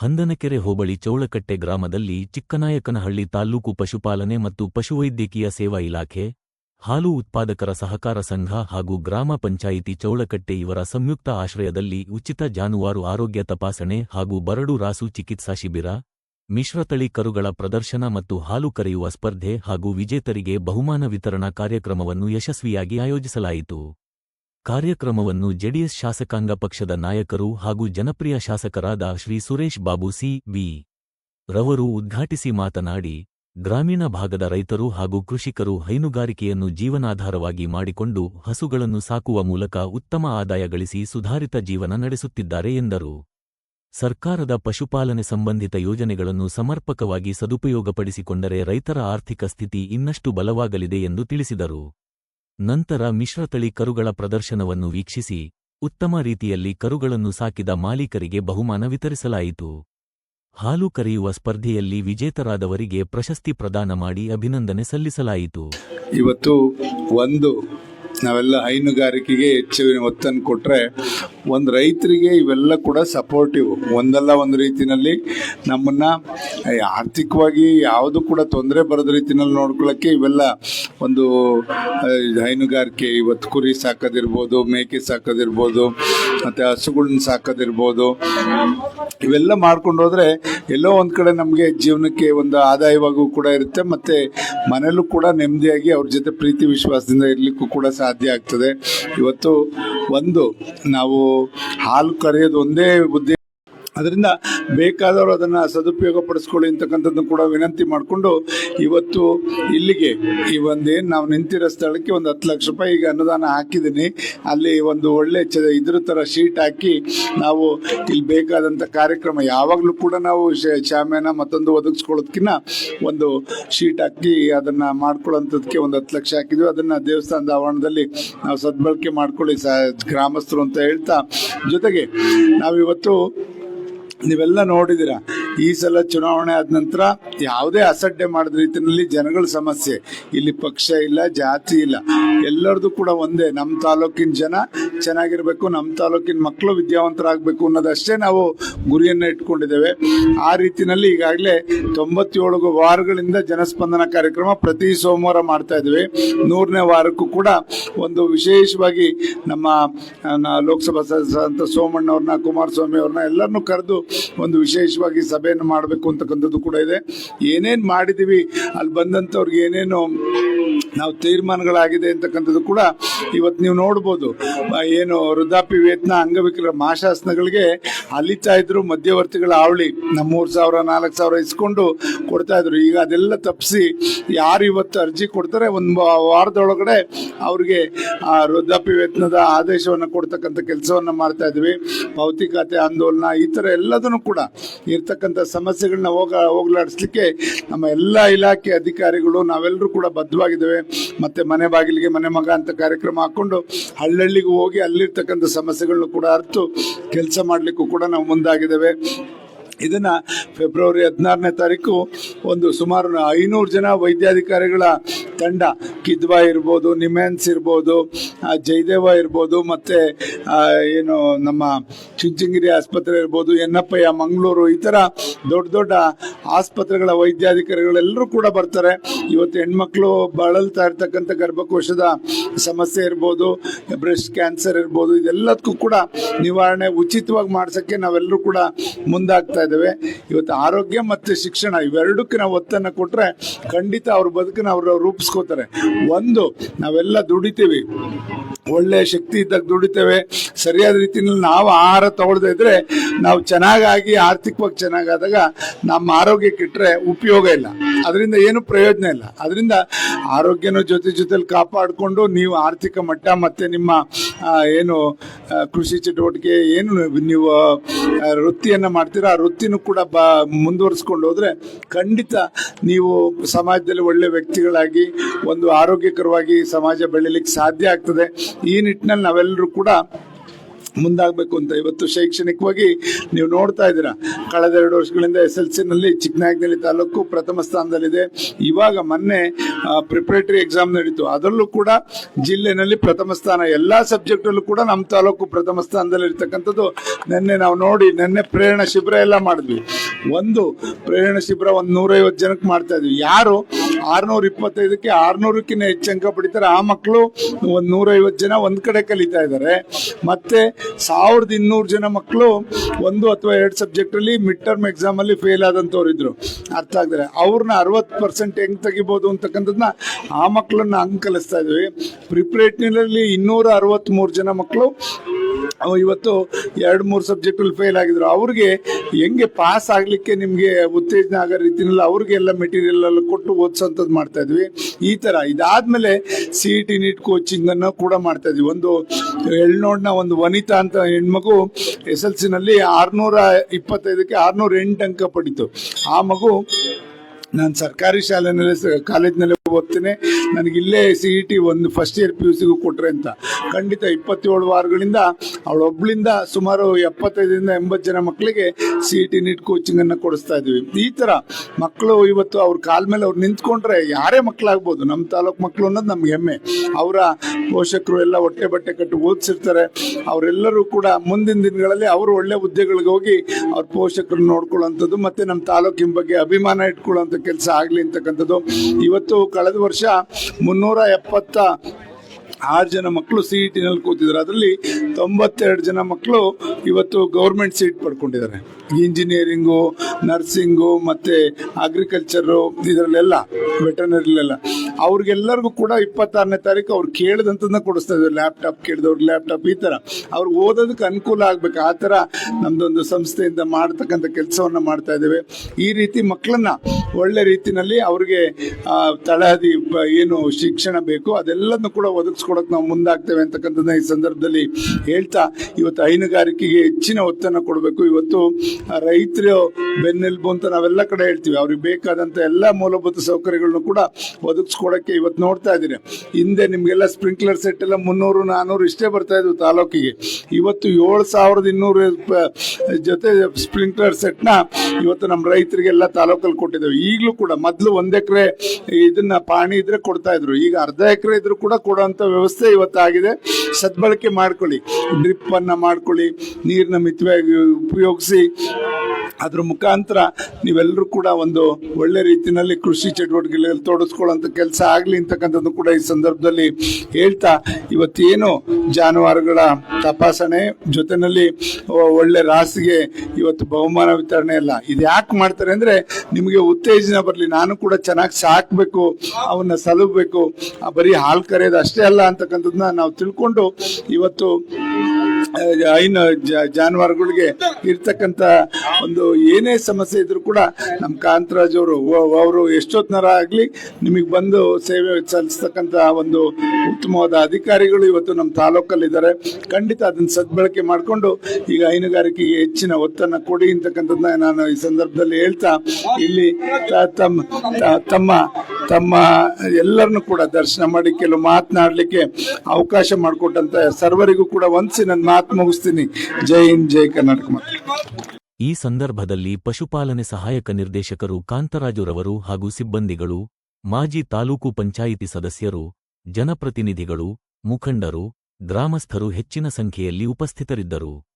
ಹಂದನಕೆರೆ ಹೋಬಳಿ ಚೌಳಕಟ್ಟೆ ಗ್ರಾಮದಲ್ಲಿ ಚಿಕ್ಕನಾಯಕನಹಳ್ಳಿ ತಾಲ್ಲೂಕು ಪಶುಪಾಲನೆ ಮತ್ತು ಪಶುವೈದ್ಯಕೀಯ ಸೇವಾ ಇಲಾಖೆ, ಹಾಲು ಉತ್ಪಾದಕರ ಸಹಕಾರ ಸಂಘ ಹಾಗೂ ಗ್ರಾಮ ಪಂಚಾಯಿತಿ ಚೌಳಕಟ್ಟೆ ಇವರ ಸಂಯುಕ್ತ ಆಶ್ರಯದಲ್ಲಿ ಉಚಿತ ಜಾನುವಾರು ಆರೋಗ್ಯ ತಪಾಸಣೆ ಹಾಗೂ ಬರಡು ರಾಸು ಚಿಕಿತ್ಸಾ ಶಿಬಿರ ಮಿಶ್ರತಳಿ ಕರುಗಳ ಪ್ರದರ್ಶನ ಮತ್ತು ಹಾಲು ಕರೆಯುವ ಸ್ಪರ್ಧೆ ಹಾಗೂ ವಿಜೇತರಿಗೆ ಬಹುಮಾನ ವಿತರಣಾ ಕಾರ್ಯಕ್ರಮವನ್ನು ಯಶಸ್ವಿಯಾಗಿ ಆಯೋಜಿಸಲಾಯಿತು. ಕಾರ್ಯಕ್ರಮವನ್ನು ಜೆಡಿಎಸ್ ಶಾಸಕಾಂಗ ಪಕ್ಷದ ನಾಯಕರು ಹಾಗೂ ಜನಪ್ರಿಯ ಶಾಸಕರಾದ ಶ್ರೀ ಸುರೇಶ್ ಬಾಬು ಸಿ ವಿ ರವರು ಉದ್ಘಾಟಿಸಿ ಮಾತನಾಡಿ, ಗ್ರಾಮೀಣ ಭಾಗದ ರೈತರು ಹಾಗೂ ಕೃಷಿಕರು ಹೈನುಗಾರಿಕೆಯನ್ನು ಜೀವನಾಧಾರವಾಗಿ ಮಾಡಿಕೊಂಡು ಹಸುಗಳನ್ನು ಸಾಕುವ ಮೂಲಕ ಉತ್ತಮ ಆದಾಯ ಗಳಿಸಿ ಸುಧಾರಿತ ಜೀವನ ನಡೆಸುತ್ತಿದ್ದಾರೆ ಎಂದರು. ಸರ್ಕಾರದ ಪಶುಪಾಲನೆ ಸಂಬಂಧಿತ ಯೋಜನೆಗಳನ್ನು ಸಮರ್ಪಕವಾಗಿ ಸದುಪಯೋಗಪಡಿಸಿಕೊಂಡರೆ ರೈತರ ಆರ್ಥಿಕ ಸ್ಥಿತಿ ಇನ್ನಷ್ಟು ಬಲವಾಗಲಿದೆ ಎಂದು ತಿಳಿಸಿದರು. ನಂತರ ಮಿಶ್ರತಳಿ ಕರುಗಳ ಪ್ರದರ್ಶನವನ್ನು ವೀಕ್ಷಿಸಿ, ಉತ್ತಮ ರೀತಿಯಲ್ಲಿ ಕರುಗಳನ್ನು ಸಾಕಿದ ಮಾಲೀಕರಿಗೆ ಬಹುಮಾನ ವಿತರಿಸಲಾಯಿತು. ಹಾಲು ಕರೆಯುವ ಸ್ಪರ್ಧೆಯಲ್ಲಿ ವಿಜೇತರಾದವರಿಗೆ ಪ್ರಶಸ್ತಿ ಪ್ರದಾನ ಮಾಡಿ ಅಭಿನಂದನೆ ಸಲ್ಲಿಸಲಾಯಿತು. ಇವತ್ತು ಒಂದು ನಾವೆಲ್ಲ ಹೈನುಗಾರಿಕೆಗೆ ಹೆಚ್ಚು ಒತ್ತನ್ನು ಕೊಟ್ಟರೆ ಒಂದು ರೈತರಿಗೆ ಇವೆಲ್ಲ ಕೂಡ ಸಪೋರ್ಟಿವ್ ಒಂದಲ್ಲ ಒಂದು ರೀತಿಯಲ್ಲಿ ನಮ್ಮನ್ನ ಆರ್ಥಿಕವಾಗಿ ಯಾವುದು ಕೂಡ ತೊಂದರೆ ಬರದ ರೀತಿಯಲ್ಲಿ ನೋಡ್ಕೊಳ್ಳೋಕ್ಕೆ ಇವೆಲ್ಲ ಒಂದು ಹೈನುಗಾರಿಕೆ, ಇವತ್ತು ಕುರಿ ಸಾಕೋದಿರ್ಬೋದು, ಮೇಕೆ ಸಾಕೋದಿರ್ಬೋದು ಮತ್ತು ಹಸುಗಳನ್ನ ಸಾಕೋದಿರ್ಬೋದು. ಇವೆಲ್ಲ ಮಾಡ್ಕೊಂಡು ಹೋದ್ರೆ ಎಲ್ಲೋ ಒಂದ್ ಕಡೆ ನಮಗೆ ಜೀವನಕ್ಕೆ ಒಂದು ಆದಾಯವಾಗೂ ಕೂಡ ಇರುತ್ತೆ, ಮತ್ತೆ ಮನೇಲೂ ಕೂಡ ನೆಮ್ಮದಿಯಾಗಿ ಅವ್ರ ಜೊತೆ ಪ್ರೀತಿ ವಿಶ್ವಾಸದಿಂದ ಇರ್ಲಿಕ್ಕೂ ಕೂಡ ಸಾಧ್ಯ ಆಗ್ತದೆ. ಇವತ್ತು ಒಂದು, ನಾವು ಹಾಲು ಕರೆಯೋದು ಒಂದೇ ಉದ್ದೇಶ ಅದರಿಂದ ಬೇಕಾದವರು ಅದನ್ನು ಸದುಪಯೋಗ ಪಡಿಸ್ಕೊಳ್ಳಿ ಅಂತಕ್ಕಂಥದ್ದು ಕೂಡ ವಿನಂತಿ ಮಾಡಿಕೊಂಡು ಇವತ್ತು ಇಲ್ಲಿಗೆ ಈ ಒಂದೇನು ನಾವು ನಿಂತಿರೋ ಸ್ಥಳಕ್ಕೆ ಒಂದು ಹತ್ತು ಲಕ್ಷ ರೂಪಾಯಿ ಈಗ ಅನುದಾನ ಹಾಕಿದ್ದೀನಿ. ಅಲ್ಲಿ ಒಂದು ಒಳ್ಳೆ ಚ ಇದ್ರ ಥರ ಶೀಟ್ ಹಾಕಿ ನಾವು ಇಲ್ಲಿ ಬೇಕಾದಂಥ ಕಾರ್ಯಕ್ರಮ ಯಾವಾಗಲೂ ಕೂಡ ನಾವು ಶಾಮಿಯಾನ ಮತ್ತೊಂದು ಒದಗಿಸ್ಕೊಳ್ಳೋದಕ್ಕಿಂತ ಒಂದು ಶೀಟ್ ಹಾಕಿ ಅದನ್ನು ಮಾಡ್ಕೊಳ್ಳೋಂಥದ್ದಕ್ಕೆ ಒಂದು ಹತ್ತು ಲಕ್ಷ ಹಾಕಿದ್ವಿ. ಅದನ್ನು ದೇವಸ್ಥಾನದ ಆವರಣದಲ್ಲಿ ನಾವು ಸದ್ಬಳಕೆ ಮಾಡ್ಕೊಳ್ಳಿ ಸ ಗ್ರಾಮಸ್ಥರು ಅಂತ ಹೇಳ್ತಾ ಜೊತೆಗೆ ನಾವಿವತ್ತು ನೀವೆಲ್ಲ ನೋಡಿದ್ದೀರಾ? ಈ ಸಲ ಚುನಾವಣೆ ಆದ ನಂತರ ಯಾವುದೇ ಅಸಡ್ಡೆ ಮಾಡಿದ ರೀತಿಯಲ್ಲಿ ಜನಗಳ ಸಮಸ್ಯೆ. ಇಲ್ಲಿ ಪಕ್ಷ ಇಲ್ಲ, ಜಾತಿ ಇಲ್ಲ. ಎಲ್ಲರದು ಕೂಡ ಒಂದೇ. ನಮ್ಮ ತಾಲೂಕಿನ ಜನ ಚೆನ್ನಾಗಿರ್ಬೇಕು ನಮ್ಮ ತಾಲೂಕಿನ ಮಕ್ಕಳು ವಿದ್ಯಾವಂತರಾಗಬೇಕು ಅನ್ನೋದಷ್ಟೇ ನಾವು ಗುರಿಯನ್ನು ಇಟ್ಕೊಂಡಿದ್ದೇವೆ. ಆ ರೀತಿಯಲ್ಲಿ ಈಗಾಗಲೇ ತೊಂಬತ್ತೇಳು ವಾರಗಳಿಂದ ಜನಸ್ಪಂದನ ಕಾರ್ಯಕ್ರಮ ಪ್ರತಿ ಸೋಮವಾರ ಮಾಡ್ತಾ ಇದ್ವಿ ನೂರನೇ ವಾರಕ್ಕೂ ಕೂಡ ಒಂದು ವಿಶೇಷವಾಗಿ ನಮ್ಮ ಲೋಕಸಭಾ ಸದಸ್ಯರಂತ ಸೋಮಣ್ಣವ್ರನ್ನ ಕುಮಾರಸ್ವಾಮಿ ಅವ್ರನ್ನ ಎಲ್ಲರನ್ನೂ ಕರೆದು ಒಂದು ವಿಶೇಷವಾಗಿ ಸಭೆಯನ್ನು ಮಾಡಬೇಕು ಅಂತಕ್ಕಂಥದ್ದು ಕೂಡ ಇದೆ. ಏನೇನು ಮಾಡಿದ್ದೀವಿ ಅಲ್ಲಿ ಬಂದಂಥವ್ರಿಗೆ ಏನೇನು ನಾವು ತೀರ್ಮಾನಗಳಾಗಿದೆ ಅಂತಕ್ಕಂಥದ್ದು ಕೂಡ ಇವತ್ತು ನೀವು ನೋಡ್ಬೋದು. ಏನು ವೃದ್ಧಾಪ್ಯ ವೇತನ ಅಂಗವಿಕಲರ ಮಾಶಾಸನಗಳಿಗೆ ಅಲಿತಾ ಇದ್ರು ಮಧ್ಯವರ್ತಿಗಳ ಆವಳಿ ನಮ್ಮ ಮೂರು ಸಾವಿರ, ನಾಲ್ಕು ಸಾವಿರ ಇಸ್ಕೊಂಡು ಕೊಡ್ತಾ ಇದ್ರು. ಈಗ ಅದೆಲ್ಲ ತಪ್ಪಿಸಿ ಯಾರು ಇವತ್ತು ಅರ್ಜಿ ಕೊಡ್ತಾರೆ ಒಂದು ವಾರದೊಳಗಡೆ ಅವ್ರಿಗೆ ಆ ವೃದ್ಧಾಪ್ಯ ವೇತನದ ಆದೇಶವನ್ನು ಕೊಡ್ತಕ್ಕಂಥ ಕೆಲಸವನ್ನು ಮಾಡ್ತಾ ಇದ್ವಿ. ಭೌತಿಕತೆ ಆಂದೋಲನ, ಈ ಥರ ಎಲ್ಲದನ್ನು ಕೂಡ ಇರ್ತಕ್ಕಂಥ ಸಮಸ್ಯೆಗಳನ್ನ ಹೋಗ, ಹೋಗ್ಲಾಡಿಸ್ಲಿಕ್ಕೆ ನಮ್ಮ ಎಲ್ಲ ಇಲಾಖೆ ಅಧಿಕಾರಿಗಳು ನಾವೆಲ್ಲರೂ ಕೂಡ ಬದ್ಧವಾಗಿದ್ದೇವೆ. ಮತ್ತೆ ಮನೆ ಬಾಗಿಲಿಗೆ ಮನೆ ಮಗ ಅಂತ ಕಾರ್ಯಕ್ರಮ ಹಾಕೊಂಡು ಹಳ್ಳಹಳ್ಳಿಗೆ ಹೋಗಿ ಅಲ್ಲಿರ್ತಕ್ಕಂಥ ಸಮಸ್ಯೆಗಳನ್ನು ಕೂಡ ಅರ್ತು ಕೆಲಸ ಮಾಡಲಿಕ್ಕೂ ಕೂಡ ನಾವು ಮುಂದಾಗಿದ್ದೇವೆ. ಇದನ್ನ ಫೆಬ್ರವರಿ ಹದಿನಾರನೇ ತಾರೀಕು ಒಂದು ಸುಮಾರು ಐನೂರು ಜನ ವೈದ್ಯಾಧಿಕಾರಿಗಳ ತಂಡ. ಕಿದ್ವಾ ಇರ್ಬೋದು, ನಿಮ್ಯಾನ್ಸ್ ಇರ್ಬೋದು ಜಯದೇವ ಇರ್ಬೋದು, ಮತ್ತೆ ಏನು ನಮ್ಮ ಚುಂಚನಗಿರಿ ಆಸ್ಪತ್ರೆ ಇರ್ಬೋದು, ಎನ್ನಪ್ಪಯ್ಯ, ಮಂಗಳೂರು, ಈ ಥರ ದೊಡ್ಡ ದೊಡ್ಡ ಆಸ್ಪತ್ರೆಗಳ ವೈದ್ಯಾಧಿಕಾರಿಗಳೆಲ್ಲರೂ ಕೂಡ ಬರ್ತಾರೆ. ಇವತ್ತು ಹೆಣ್ಮಕ್ಳು ಬಳಲ್ತಾ ಇರ್ತಕ್ಕಂಥ ಗರ್ಭಕೋಶದ ಸಮಸ್ಯೆ ಇರ್ಬೋದು, ಬ್ರೆಸ್ಟ್ ಕ್ಯಾನ್ಸರ್ ಇರ್ಬೋದು, ಇದೆಲ್ಲದಕ್ಕೂ ಕೂಡ ನಿವಾರಣೆ ಉಚಿತವಾಗಿ ಮಾಡ್ಸೋಕ್ಕೆ ನಾವೆಲ್ಲರೂ ಕೂಡ ಮುಂದಾಗ್ತಾ ಇದ್ದೇವೆ ಇವತ್ತು ಆರೋಗ್ಯ ಮತ್ತು ಶಿಕ್ಷಣ ಇವೆರಡಕ್ಕೆ ನಾವು ಒತ್ತನ್ನು ಕೊಟ್ಟರೆ ಖಂಡಿತ ಅವ್ರ ಬದುಕನ್ನ ಅವರು ರೂಪಿಸ್ಕೋತಾರೆ. ಒಂದು, ನಾವೆಲ್ಲ ದುಡಿತೀವಿ. ಒಳ್ಳೆ ಶಕ್ತಿ ಇದ್ದಾಗ ದುಡಿತೇವೆ. ಸರಿಯಾದ ರೀತಿಯಲ್ಲಿ ನಾವು ಆಹಾರ ತಗೊಳ್ದೇ ಇದ್ರೆ ನಾವು ಚೆನ್ನಾಗಾಗಿ, ಆರ್ಥಿಕವಾಗಿ ಚೆನ್ನಾಗಾದಾಗ ನಮ್ಮ ಆರೋಗ್ಯ ಕೆಟ್ಟರೆ ಉಪಯೋಗ ಇಲ್ಲ. ಅದರಿಂದ ಏನು ಪ್ರಯೋಜನ ಇಲ್ಲ. ಅದರಿಂದ ಆರೋಗ್ಯನ ಜೊತೆ ಜೊತೆಲಿ ಕಾಪಾಡಿಕೊಂಡು ನೀವು ಆರ್ಥಿಕ ಮಟ್ಟ ಮತ್ತೆ ನಿಮ್ಮ ಏನು ಕೃಷಿ ಚಟುವಟಿಕೆ ಏನು ನೀವು ವೃತ್ತಿಯನ್ನು ಮಾಡ್ತೀರಾ, ಆ ವೃತ್ತಿನೂ ಕೂಡ ಬ, ಮುಂದುವರಿಸ್ಕೊಂಡು ಹೋದರೆ ಖಂಡಿತ ನೀವು ಸಮಾಜದಲ್ಲಿ ಒಳ್ಳೆ ವ್ಯಕ್ತಿಗಳಾಗಿ, ಒಂದು ಆರೋಗ್ಯಕರವಾಗಿ ಸಮಾಜ ಬೆಳೀಲಿಕ್ಕೆ ಸಾಧ್ಯ ಆಗ್ತದೆ. ಈ ನಿಟ್ಟಿನಲ್ಲಿ ನಾವೆಲ್ಲರೂ ಕೂಡ ಮುಂದಾಗಬೇಕು ಅಂತ ಇವತ್ತು ಶೈಕ್ಷಣಿಕವಾಗಿ ನೀವು ನೋಡ್ತಾ ಇದ್ದೀರಾ. ಕಳೆದ ಎರಡು ವರ್ಷಗಳಿಂದ ಎಸ್ ಎಲ್ನಲ್ಲಿ ಚಿಕ್ಕನಾಯಕನಹಳ್ಳಿ ತಾಲೂಕು ಪ್ರಥಮ ಸ್ಥಾನದಲ್ಲಿದೆ. ಇವಾಗ ಮೊನ್ನೆ ಪ್ರಿಪರೇಟರಿ ಎಕ್ಸಾಮ್ ನಡೀತು. ಅದರಲ್ಲೂ ಕೂಡ ಜಿಲ್ಲೆನಲ್ಲಿ ಪ್ರಥಮ ಸ್ಥಾನ, ಎಲ್ಲಾ ಸಬ್ಜೆಕ್ಟಲ್ಲೂ ಕೂಡ ನಮ್ಮ ತಾಲೂಕು ಪ್ರಥಮ ಸ್ಥಾನದಲ್ಲಿ ಇರ್ತಕ್ಕಂಥದ್ದು ನಿನ್ನೆ ನಾವು ನೋಡಿ, ನಿನ್ನೆ ಪ್ರೇರಣಾ ಶಿಬಿರ ಎಲ್ಲ ಮಾಡಿದ್ವಿ. ಒಂದು ಪ್ರೇರಣಾ ಶಿಬಿರ ಒಂದು ನೂರೈವತ್ತು ಜನಕ್ಕೆ ಮಾಡ್ತಾ ಇದ್ವಿ. ಯಾರು? ಆರ್ನೂರ ಇಪ್ಪತ್ತೈದಕ್ಕೆ ಆರ್ನೂರಕ್ಕಿಂತ ಹೆಚ್ಚು ಅಂಕ ಪಡಿತಾರೆ. ಆ ಮಕ್ಕಳು ಒಂದು ನೂರೈವತ್ತು ಜನ ಒಂದು ಕಡೆ ಕಲಿತಾ ಇದ್ದಾರೆ. ಮತ್ತೆ ಸಾವಿರದ ಇನ್ನೂರು ಜನ ಮಕ್ಕಳು ಒಂದು ಅಥವಾ ಎರಡು ಸಬ್ಜೆಕ್ಟಲ್ಲಿ ಮಿಡ್ ಟರ್ಮ್ ಎಕ್ಸಾಮ್ ಅಲ್ಲಿ ಫೇಲ್ ಆದಂತವ್ರು ಇದ್ರು. ಅರ್ಥ ಆಗಿದ್ರೆ ಅವ್ರನ್ನ ಅರವತ್ತು ಪರ್ಸೆಂಟ್ ಹೆಂಗ್ ತೆಗಿಬೋದು ಅಂತಕ್ಕಂಥದ್ದನ್ನ ಆ ಮಕ್ಕಳನ್ನ ಹಂಗ್ ಕಲಿಸ್ತಾ ಇದ್ವಿ. ಪ್ರಿಪ್ರೇಟ್ನಲ್ಲಿ ಇನ್ನೂರ ಅರವತ್ಮೂರು ಜನ ಮಕ್ಕಳು ಇವತ್ತು ಎರಡು, ಮೂರು ಸಬ್ಜೆಕ್ಟಲ್ಲಿ ಫೇಲ್ ಆಗಿದ್ರು. ಅವ್ರಿಗೆ ಹೆಂಗೆ ಪಾಸ್ ಆಗ್ಲಿಕ್ಕೆ ನಿಮ್ಗೆ ಉತ್ತೇಜನ ಆಗೋ ರೀತಿನಲ್ಲಿ ಅವ್ರಿಗೆಲ್ಲ ಮೆಟೀರಿಯಲ್ ಎಲ್ಲ ಕೊಟ್ಟು ಓದಿಸೋಂಥದ್ದು ಮಾಡ್ತಾ ಇದ್ವಿ. ಈ ತರ ಇದಾದ್ಮೇಲೆ C E T NEET coaching ಅನ್ನು ಕೂಡ ಮಾಡ್ತಾ ಇದ್ವಿ. ಒಂದು ಎಳ್ನೋಡ್ನ ಒಂದು ವನಿತಾ ಅಂತ ಹೆಣ್ಮಗು ಎಸ್ ಎಲ್ ಸಿ ನಲ್ಲಿ ಆರ್ನೂರ ಇಪ್ಪತ್ತೈದಕ್ಕೆ ಆರ್ನೂರ ಎಂಟು ಅಂಕ ಪಡಿತು. ಆ ಮಗು ನಾನು ಸರ್ಕಾರಿ ಶಾಲೆನಲ್ಲಿ ಕಾಲೇಜ್ನಲ್ಲಿ ಓದ್ತೇನೆ. ನನಗೆ ಇಲ್ಲೇ ಸಿ ಇ ಟಿ ಒಂದು ಫಸ್ಟ್ ಇಯರ್ ಪಿ ಯು ಸಿಗೂ ಕೊಟ್ರೆ ಅಂತ. ಖಂಡಿತ ಇಪ್ಪತ್ತೇಳು ವಾರಗಳಿಂದ ಅವಳೊಬ್ಳಿಂದ ಸುಮಾರು ಎಪ್ಪತ್ತೈದರಿಂದ ಎಂಬತ್ತು ಜನ ಮಕ್ಕಳಿಗೆ ಸಿ ಇ ಟಿ ನೀಟ್ ಕೋಚಿಂಗನ್ನು ಕೊಡಿಸ್ತಾ ಇದ್ದೀವಿ ಈ ಥರ ಮಕ್ಕಳು ಇವತ್ತು ಅವ್ರ ಕಾಲ ಮೇಲೆ ಅವ್ರು ನಿಂತ್ಕೊಂಡ್ರೆ ಯಾರೇ ಮಕ್ಕಳಾಗ್ಬೋದು ನಮ್ಮ ತಾಲೂಕು ಮಕ್ಕಳು ಅನ್ನೋದು ನಮ್ಗೆ ಹೆಮ್ಮೆ. ಅವರ ಪೋಷಕರು ಎಲ್ಲ ಹೊಟ್ಟೆ ಬಟ್ಟೆ ಕಟ್ಟು ಓದಿಸಿರ್ತಾರೆ. ಅವರೆಲ್ಲರೂ ಕೂಡ ಮುಂದಿನ ದಿನಗಳಲ್ಲಿ ಅವರು ಒಳ್ಳೆ ಹುದ್ದೆಗಳಿಗೆ ಹೋಗಿ ಅವ್ರ ಪೋಷಕರು ನೋಡ್ಕೊಳ್ಳೋಂಥದ್ದು ಮತ್ತು ನಮ್ಮ ತಾಲೂಕಿನ ಬಗ್ಗೆ ಅಭಿಮಾನ ಇಟ್ಕೊಳ್ಳೋಂಥ ಕೆಲಸ ಆಗಲಿ ಅಂತಕ್ಕಂಥದ್ದು. ಇವತ್ತು ಕಳೆದ ವರ್ಷ ಮುನ್ನೂರ ಎಪ್ಪತ್ತ ಆರು ಜನ ಮಕ್ಕಳು ಸಿ ಇ ಟಿನಲ್ಲಿ ಕೂತಿದ್ದಾರೆ. ಅದರಲ್ಲಿ ತೊಂಬತ್ತೆರಡು ಜನ ಮಕ್ಕಳು ಇವತ್ತು ಗೌರ್ಮೆಂಟ್ ಸೀಟ್ ಪಡ್ಕೊಂಡಿದ್ದಾರೆ. ಇಂಜಿನಿಯರಿಂಗು ನರ್ಸಿಂಗು ಮತ್ತೆ ಅಗ್ರಿಕಲ್ಚರು ಇದರಲ್ಲೆಲ್ಲ ವೆಟರ್ನರಿಲೆಲ್ಲ ಅವ್ರಿಗೆಲ್ಲರಿಗೂ ಕೂಡ ಇಪ್ಪತ್ತಾರನೇ ತಾರೀಕು ಅವ್ರು ಕೇಳಿದಂಥದ್ದನ್ನ ಕೊಡಿಸ್ತಾ ಇದ್ದಾರೆ. ಲ್ಯಾಪ್ಟಾಪ್ ಕೇಳಿದವ್ರು ಲ್ಯಾಪ್ಟಾಪ್ ಈ ಥರ ಅವ್ರು ಓದೋದಕ್ಕೆ ಅನುಕೂಲ ಆಗಬೇಕು. ಆ ಥರ ನಮ್ಮದೊಂದು ಸಂಸ್ಥೆಯಿಂದ ಮಾಡ್ತಕ್ಕಂಥ ಕೆಲಸವನ್ನ ಮಾಡ್ತಾ ಇದ್ದೇವೆ. ಈ ರೀತಿ ಮಕ್ಕಳನ್ನ ಒಳ್ಳೆ ರೀತಿಯಲ್ಲಿ ಅವ್ರಿಗೆ ತಳಹದಿ ಏನು ಶಿಕ್ಷಣ ಬೇಕು ಅದೆಲ್ಲದನ್ನು ಕೂಡ ಒದಗಿಸ್ಕೊಡಕ್ ನಾವು ಮುಂದಾಗ್ತೇವೆ ಅಂತಕ್ಕಂಥದ್ದನ್ನ ಈ ಸಂದರ್ಭದಲ್ಲಿ ಹೇಳ್ತಾ ಇವತ್ತು ಹೈನುಗಾರಿಕೆಗೆ ಹೆಚ್ಚಿನ ಒತ್ತನ್ನು ಕೊಡಬೇಕು. ಇವತ್ತು ರೈತರು ಬೆನ್ನೆಲುಬು ಅಂತ ನಾವೆಲ್ಲ ಕಡೆ ಹೇಳ್ತೀವಿ. ಅವ್ರಿಗೆ ಬೇಕಾದಂತ ಎಲ್ಲ ಮೂಲಭೂತ ಸೌಕರ್ಯಗಳನ್ನು ಕೂಡ ಒದಗಿಸ್ಕೊಡಕ್ಕೆ ಇವತ್ತು ನೋಡ್ತಾ ಇದ್ದೀನಿ ಹಿಂದೆ ನಿಮಗೆಲ್ಲ ಸ್ಪ್ರಿಂಕ್ಲರ್ ಸೆಟ್ ಎಲ್ಲ ಮುನ್ನೂರು, ನಾನೂರು ಇಷ್ಟೇ ಬರ್ತಾ ಇದ್ವು ತಾಲೂಕಿಗೆ. ಇವತ್ತು ಏಳು ಸಾವಿರದ ಇನ್ನೂರು ಜೊತೆ ಸ್ಪ್ರಿಂಕ್ಲರ್ ಸೆಟ್ನ ಇವತ್ತು ನಮ್ಮ ರೈತರಿಗೆಲ್ಲ ತಾಲೂಕಲ್ಲಿ ಕೊಟ್ಟಿದ್ದೇವೆ. ಈಗಲೂ ಕೂಡ ಮೊದಲು ಒಂದು ಎಕರೆ ಇದನ್ನ ಪಾಣಿ ಇದ್ರೆ ಕೊಡ್ತಾ ಇದ್ರು. ಈಗ ಅರ್ಧ ಎಕರೆ ಇದ್ರು ಕೂಡ ಕೊಡುವಂತ ವ್ಯವಸ್ಥೆ ಇವತ್ತಾಗಿದೆ. ಸದ್ಬಳಕೆ ಮಾಡ್ಕೊಳ್ಳಿ. ಡ್ರಿಪ್ಪನ್ನು ಮಾಡ್ಕೊಳ್ಳಿ. ನೀರಿನ ಮಿತವಾಗಿ ಉಪಯೋಗಿಸಿ. ಅದ್ರ ಮುಖಾಂತರ ನೀವೆಲ್ಲರೂ ಕೂಡ ಒಂದು ಒಳ್ಳೆ ರೀತಿಯಲ್ಲಿ ಕೃಷಿ ಚಟುವಟಿಕೆಗಳಲ್ಲಿ ತೊಡಗಿಸ್ಕೊಳ್ಳೋಂಥ ಕೆಲಸ ಆಗಲಿ ಅಂತಕ್ಕಂಥದ್ದು ಕೂಡ ಈ ಸಂದರ್ಭದಲ್ಲಿ ಹೇಳ್ತಾ, ಇವತ್ತೇನು ಜಾನುವಾರುಗಳ ತಪಾಸಣೆ ಜೊತೆನಲ್ಲಿ ಒ- ಒಳ್ಳೆ ರಾಸಿಗೆ ಇವತ್ತು ಬಹುಮಾನ ವಿತರಣೆ ಅಲ್ಲ ಇದು ಯಾಕೆ ಮಾಡ್ತಾರೆ ಅಂದ್ರೆ ನಿಮಗೆ ಉತ್ತೇಜನ ಬರಲಿ, ನಾನು ಕೂಡ ಚೆನ್ನಾಗಿ ಸಾಕಬೇಕು, ಅವನ್ನ ಸಲುಬೇಕು ಬರೀ ಹಾಲು ಕರೆಯೋದು ಅಷ್ಟೇ ಅಲ್ಲ ಅಂತಕ್ಕಂಥದ್ದನ್ನ ನಾವು ತಿಳ್ಕೊಂಡು ಇವತ್ತು ಜ- ಜಾನುವಾರುಗಳಿಗೆ ಇರ್ತಕ್ಕಂಥ ಒಂದು ಏನೇ ಸಮಸ್ಯೆ ಇದ್ರೂ ಕೂಡ ನಮ್ಮ ಕಾಂತರಾಜ್ ಅವರು ಅವರು ಎಷ್ಟೊತ್ತನರ ಆಗಲಿ ನಿಮಗೆ ಬಂದು ಸೇವೆ ಸಲ್ಲಿಸ್ತಕ್ಕಂಥ ಒಂದು ಉತ್ತಮವಾದ ಅಧಿಕಾರಿಗಳು ಇವತ್ತು ನಮ್ಮ ತಾಲೂಕಲ್ಲಿ ಇದ್ದಾರೆ ಖಂಡಿತ ಅದನ್ನ ಸದ್ಬಳಕೆ ಮಾಡಿಕೊಂಡು ಈಗ ಹೈನುಗಾರಿಕೆಗೆ ಹೆಚ್ಚಿನ ಒತ್ತನ್ನ ಕೊಡಿ ಅಂತಕ್ಕಂಥದ್ದನ್ನ ನಾನು ಈ ಸಂದರ್ಭದಲ್ಲಿ ಹೇಳ್ತಾ ಇಲ್ಲಿ ತಮ್ಮ ತಮ್ಮ ತಮ್ಮ ಎಲ್ಲರನ್ನು ಕೂಡ ದರ್ಶನ ಮಾಡಿ, ಕೆಲವು ಮಾತನಾಡಲಿಕ್ಕೆ ಅವಕಾಶ ಮಾಡಿಕೊಟ್ಟಂತ ಸರ್ವರಿಗೂ ಕೂಡ ಒಂದ್ಸಿ ನನ್ನ ಮಾತು ಮುಗಿಸ್ತೀನಿ. ಜೈ ಹಿಂದ್, ಜೈ ಕರ್ನಾಟಕ ಮಾತು. ಈ ಸಂದರ್ಭದಲ್ಲಿ ಪಶುಪಾಲನೆ ಸಹಾಯಕ ನಿರ್ದೇಶಕರು ಕಾಂತರಾಜುರವರು ಹಾಗೂ ಸಿಬ್ಬಂದಿಗಳು, ಮಾಜಿ ತಾಲೂಕು ಪಂಚಾಯಿತಿ ಸದಸ್ಯರು, ಜನಪ್ರತಿನಿಧಿಗಳು, ಮುಖಂಡರು, ಗ್ರಾಮಸ್ಥರು ಹೆಚ್ಚಿನ ಸಂಖ್ಯೆಯಲ್ಲಿ ಉಪಸ್ಥಿತರಿದ್ದರು.